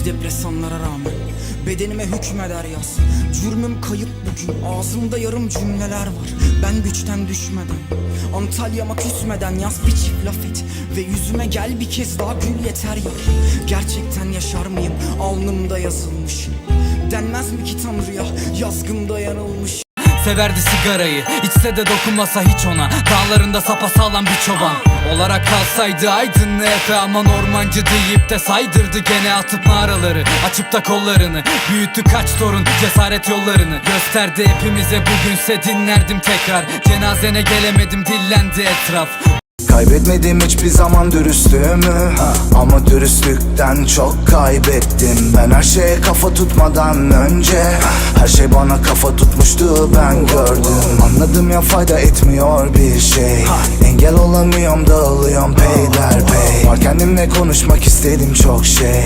Antidepresanlara rağmen Bedenime hükmeder yaz. Cürmüm kayıp bugün Ağzımda yarım cümleler var. Ben güçten düşmeden Antalya'ma küsmeden yaz bir çift laf et Ve yüzüme gel bir kez daha gül yeter ya. Gerçekten yaşar mıyım? Alnımda yazılmış. Denmez mi ki tanrıya? Yazgımda yanılmış Severdi sigarayı. İçse de dokunmasa hiç ona. Dağlarında sapasağlam bir çoban. Olarak kalsaydı aydınlı Efe Aman ormancı deyip de saydırdı gene atıp mağaraları. Açıp da kollarını. Büyüttü kaç torun cesaret yollarını. Gösterdi hepimize bugünse dinlerdim tekrar. Cenazene gelemedim dillendi etraf Kaybetmedim hiçbir zaman dürüstlüğümü. Ama dürüstlükten çok kaybettim. Ben her şeye kafa tutmadan önce Her şey bana kafa tutmuştu ben gördüm. Anladım ya fayda etmiyor bir şey. Engel olamıyorum dağılıyorum peyderpey. Var kendimle konuşmak istedim çok şey